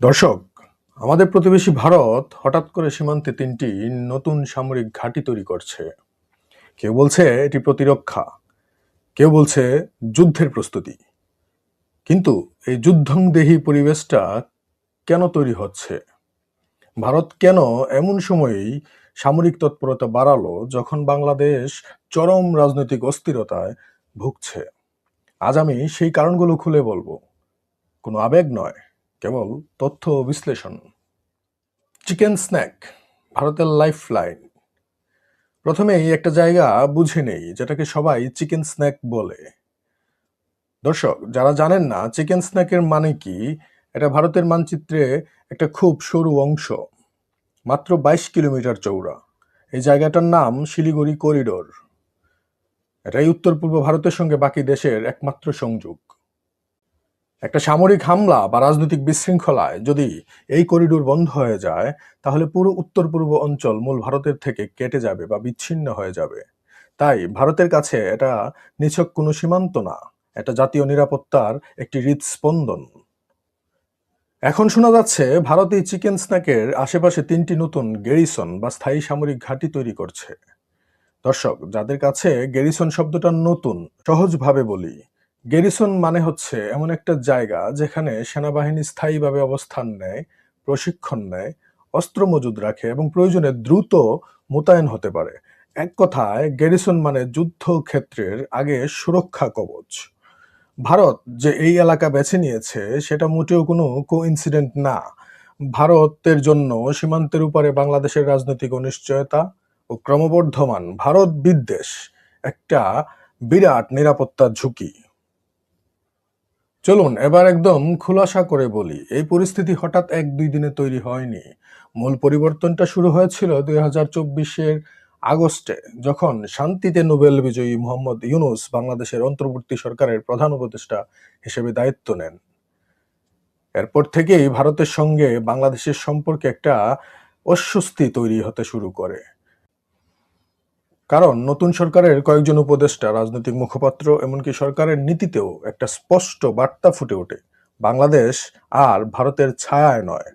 দর্শক, আমাদের প্রতিবেশী ভারত হঠাৎ করে সীমান্তে তিনটি নতুন সামরিক ঘাঁটি তৈরি করছে। কেউ বলছে এটি প্রতিরক্ষা, কেউ বলছে যুদ্ধের প্রস্তুতি। কিন্তু এই যুদ্ধংদেহী পরিবেশটা কেন তৈরি হচ্ছে? ভারত কেন এমন সময়েই সামরিক তৎপরতা বাড়ালো যখন বাংলাদেশ চরম রাজনৈতিক অস্থিরতায় ভুগছে? আজ আমি সেই কারণগুলো খুলে বলব। কোনো আবেগ নয়। কেবল তথ্য বিশ্লেষণ। চিকেন স্ন্যাক, ভারতের লাইফ লাইন প্রথমেই একটা জায়গা বুঝে নেই, যেটাকে সবাই চিকেন স্ন্যাক বলে। দর্শক, যারা জানেন না, চিকেন স্ন্যাকের মানে কি, এটা ভারতের মানচিত্রে একটা খুব সরু অংশ। মাত্র বাইশ কিলোমিটার চৌড়া এই জায়গাটার নাম শিলিগুড়ি করিডোর। এটাই উত্তর পূর্ব ভারতের সঙ্গে বাকি দেশের একমাত্র সংযোগ। একটা সামরিক হামলা বা রাজনৈতিক বিশৃঙ্খলায় যদি এই করিডোর বন্ধ হয়ে যায়, তাহলে পুরো উত্তর পূর্ব অঞ্চল মূল ভারতের থেকে কেটে যাবে বা বিচ্ছিন্ন হয়ে যাবে। তাই ভারতের কাছে এটা নিছক কোনো সীমান্ত না, এটা জাতীয় নিরাপত্তার একটি হৃদস্পন্দন। এখন শোনা যাচ্ছে ভারত চিকেন স্ন্যাকের আশেপাশে তিনটি নতুন গেরিসন বা স্থায়ী সামরিক ঘাঁটি তৈরি করছে। দর্শক, যাদের কাছে গেরিসন শব্দটা নতুন, সহজভাবে বলি গেরিসন মানে হচ্ছে এমন একটা জায়গা যেখানে সেনাবাহিনী স্থায়ীভাবে অবস্থান নেয়, প্রশিক্ষণ নেয়, অস্ত্র মজুদ রাখে এবং প্রয়োজনে দ্রুত মোতায়েন হতে পারে। এক কথায়, গেরিসন মানে যুদ্ধক্ষেত্রের আগে সুরক্ষা কবচ। ভারত যে এই এলাকা বেছে নিয়েছে, সেটা মোটেও কোনো কোইন্সিডেন্ট না। ভারতের জন্য সীমান্তের উপরে বাংলাদেশের রাজনৈতিক অনিশ্চয়তা ও ক্রমবর্ধমান ভারত বিদ্বেষ একটা বিরাট নিরাপত্তার ঝুঁকি। চলুন, এবার একদম খোলাসা করে বলি। এই পরিস্থিতি হঠাৎ এক দুই দিনে তৈরি হয়নি। মূল পরিবর্তনটা শুরু হয়েছিল দুই হাজার চব্বিশের আগস্টে, যখন শান্তিতে নোবেল বিজয়ী মোহাম্মদ ইউনুস বাংলাদেশের অন্তর্বর্তী সরকারের প্রধান উপদেষ্টা হিসেবে দায়িত্ব নেন। এরপর থেকেই ভারতের সঙ্গে বাংলাদেশের সম্পর্কে একটা অস্বস্তি তৈরি হতে শুরু করে। কারণ নতুন সরকারের কয়েকজন উপদেষ্টা, রাজনৈতিক মুখপাত্র, এমনকি সরকারের নীতিতেও একটা স্পষ্ট বার্তা ফুটে ওঠে। বাংলাদেশ আর ভারতের ছায়ায় নয়,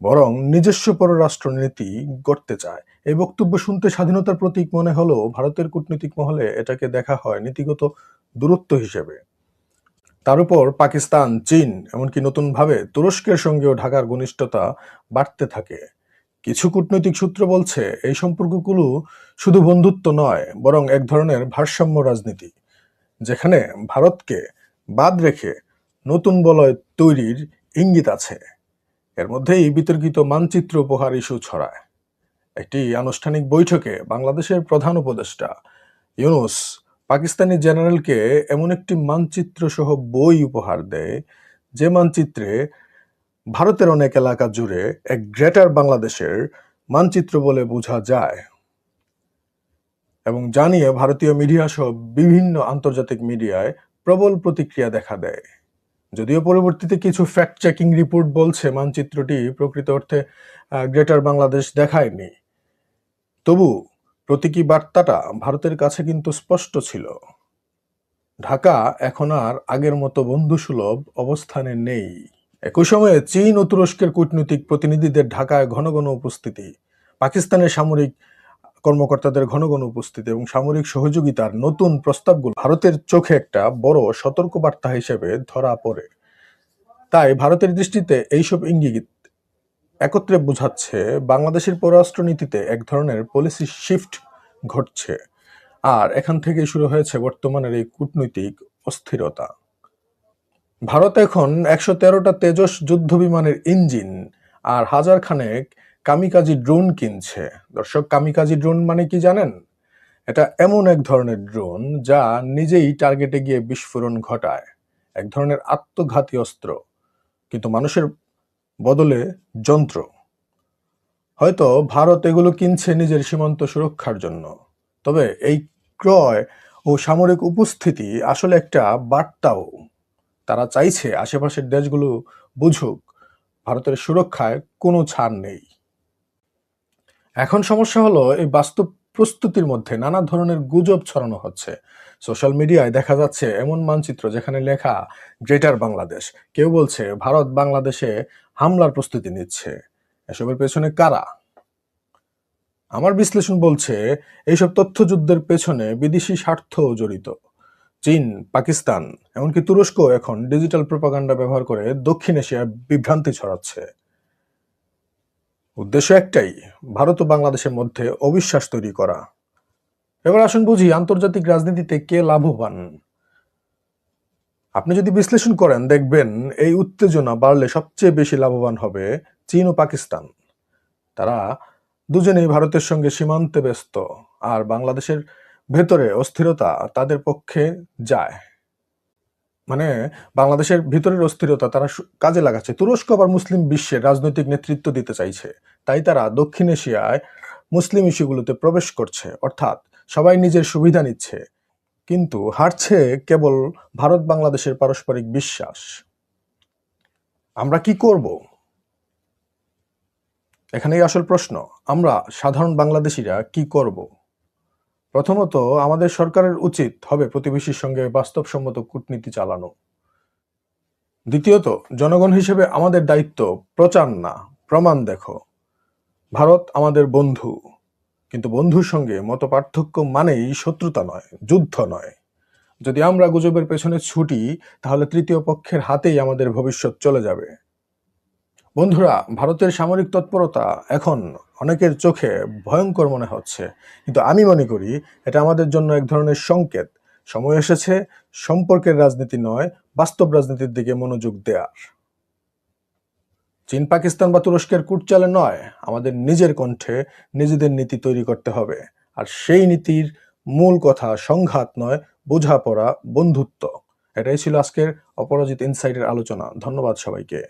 বরং নিজস্ব পররাষ্ট্র নীতি গড়তে চায়। এই বক্তব্য শুনতে স্বাধীনতার প্রতীক মনে হলেও ভারতের কূটনৈতিক মহলে এটাকে দেখা হয় নীতিগত দূরত্ব হিসেবে। তার উপর পাকিস্তান, চীন, এমনকি নতুনভাবে তুরস্কের সঙ্গেও ঢাকার ঘনিষ্ঠতা বাড়তে থাকে। কিছু কূটনৈতিক সূত্র বলছে, এই সম্পর্কগুলো শুধু বন্ধুত্ব নয়, বরং এক ধরনের ভারসাম্য রাজনীতি, যেখানে ভারতকে বাদ রেখে নতুন বলয় তৈরির ইঙ্গিত আছে। এর মধ্যেই বিতর্কিত মানচিত্র উপহার ইস্যু ছড়ায়। একটি আনুষ্ঠানিক বৈঠকে বাংলাদেশের প্রধান উপদেষ্টা ইউনুস পাকিস্তানি জেনারেলকে এমন একটি মানচিত্র সহ বই উপহার দেয়, যে মানচিত্রে ভারতের অনেক এলাকা জুড়ে এক গ্রেটার বাংলাদেশের মানচিত্র বলে বোঝা যায়। এবং জানিয়ে ভারতীয় মিডিয়া সহ বিভিন্ন আন্তর্জাতিক মিডিয়ায় প্রবল প্রতিক্রিয়া দেখা দেয়। যদিও পরবর্তীতে কিছু ফ্যাক্ট চেকিং রিপোর্ট বলছে মানচিত্রটি প্রকৃত অর্থে গ্রেটার বাংলাদেশ দেখায়নি। তবু প্রতীকী বার্তাটা ভারতের কাছে কিন্তু স্পষ্ট ছিল। ঢাকা এখন আর আগের মতো বন্ধুসুলভ অবস্থানে নেই। একই সময়ে চীন ও তুরস্কের কূটনৈতিক প্রতিনিধিদের ঢাকায় ঘন ঘন উপস্থিতি, পাকিস্তানের সামরিক কর্মকর্তাদের ঘন ঘন উপস্থিতি এবং সামরিক সহযোগিতার নতুন প্রস্তাবগুলো ভারতের চোখে একটা বড় সতর্কবার্তা হিসেবে ধরা পড়ে। তাই ভারতের দৃষ্টিতে এইসব ইঙ্গিত একত্রে বোঝাচ্ছে বাংলাদেশের পররাষ্ট্রনীতিতে এক ধরনের পলিসি শিফট ঘটছে। আর এখান থেকেই শুরু হয়েছে বর্তমানের এই কূটনৈতিক অস্থিরতা। ভারত এখন একশো তেরোটা তেজস যুদ্ধ বিমানের ইঞ্জিন আর হাজার খানেক কামিকাজি ড্রোন কিনছে। দর্শক, কামিকাজি ড্রোন মানে কি জানেন? এটা এমন এক ধরনের ড্রোন যা নিজেই টার্গেটে গিয়ে বিস্ফোরণ ঘটায়। এক ধরনের আত্মঘাতী অস্ত্র, কিন্তু মানুষের বদলে যন্ত্র। হয়তো ভারত এগুলো কিনছে নিজের সীমান্ত সুরক্ষার জন্য। তবে এই ক্রয় ও সামরিক উপস্থিতি আসলে একটা বার্তাও। তারা চাইছে আশেপাশের দেশগুলো বুঝুক, ভারতের সুরক্ষায় কোনো ছাড় নেই। এখন সমস্যা হলো এই বাস্তব প্রস্তুতির মধ্যে নানা ধরনের গুজব ছড়ানো হচ্ছে। সোশ্যাল মিডিয়ায় দেখা যাচ্ছে এমন মানচিত্র যেখানে লেখা, গ্রেটার বাংলাদেশ। কেউ বলছে, ভারত বাংলাদেশে হামলার প্রস্তুতি নিচ্ছে। এসবের পেছনে কারা? আমার বিশ্লেষণ বলছে, এইসব তথ্যযুদ্ধের পেছনে বিদেশি স্বার্থ জড়িত। চীন, পাকিস্তান, এমনকি তুরস্ক এখন ডিজিটাল প্রপাগান্ডা ব্যবহার করে দক্ষিণ এশিয়ায় বিভ্রান্তি ছড়াচ্ছে। উদ্দেশ্য একটাই, ভারত ও বাংলাদেশের মধ্যে অবিশ্বাস তৈরি করা। এবার আসুন বুঝি, আন্তর্জাতিক রাজনীতিতে কে লাভবান? আপনি যদি বিশ্লেষণ করেন, দেখবেন এই উত্তেজনা বাড়লে সবচেয়ে বেশি লাভবান হবে চীন ও পাকিস্তান। তারা দুজনেই ভারতের সঙ্গে সীমান্তে ব্যস্ত, আর বাংলাদেশের ভেতরে অস্থিরতা তাদের পক্ষে যায়। মানে বাংলাদেশের ভিতরের অস্থিরতা তারা কাজে লাগাচ্ছে। তুরস্ক আবার মুসলিম বিশ্বের রাজনৈতিক নেতৃত্ব দিতে চাইছে। তাই তারা দক্ষিণ এশিয়ায় মুসলিম ইস্যুগুলোতে প্রবেশ করছে। অর্থাৎ সবাই নিজের সুবিধা নিচ্ছে। কিন্তু হারছে কেবল ভারত বাংলাদেশের পারস্পরিক বিশ্বাস। আমরা কি করব? এখানেই আসল প্রশ্ন। আমরা সাধারণ বাংলাদেশিরা কি করব? প্রথমত, আমাদের সরকারের উচিত হবে প্রতিবেশীর সঙ্গে বাস্তবসম্মত কূটনীতি চালানো। দ্বিতীয়ত, জনগণ হিসেবে আমাদের দায়িত্ব প্রচার না, প্রমাণ দেখো। ভারত আমাদের বন্ধু, কিন্তু বন্ধুর সঙ্গে মত পার্থক্য মানেই শত্রুতা নয়, যুদ্ধ নয়। যদি আমরা গুজবের পেছনে ছুটি, তাহলে তৃতীয় পক্ষের হাতেই আমাদের ভবিষ্যৎ চলে যাবে। বন্ধুরা, ভারতের সামরিক তৎপরতা এখন অনেকের চোখে ভয়ঙ্কর মনে হচ্ছে। কিন্তু আমি মনে করি এটা আমাদের জন্য এক ধরনের সংকেত। সময় এসেছে, সম্পর্কের রাজনীতি নয়, বাস্তব রাজনীতির দিকে মনোযোগ দেওয়ার চীন, পাকিস্তান বা তুরস্কের কুটচালে নয়, আমাদের নিজের কণ্ঠে নিজেদের নীতি তৈরি করতে হবে। আর সেই নীতির মূল কথা সংঘাত নয়, বোঝাপড়া, বন্ধুত্ব। এটাই ছিল আজকের অপরাজিত ইনসাইটের আলোচনা। ধন্যবাদ সবাইকে।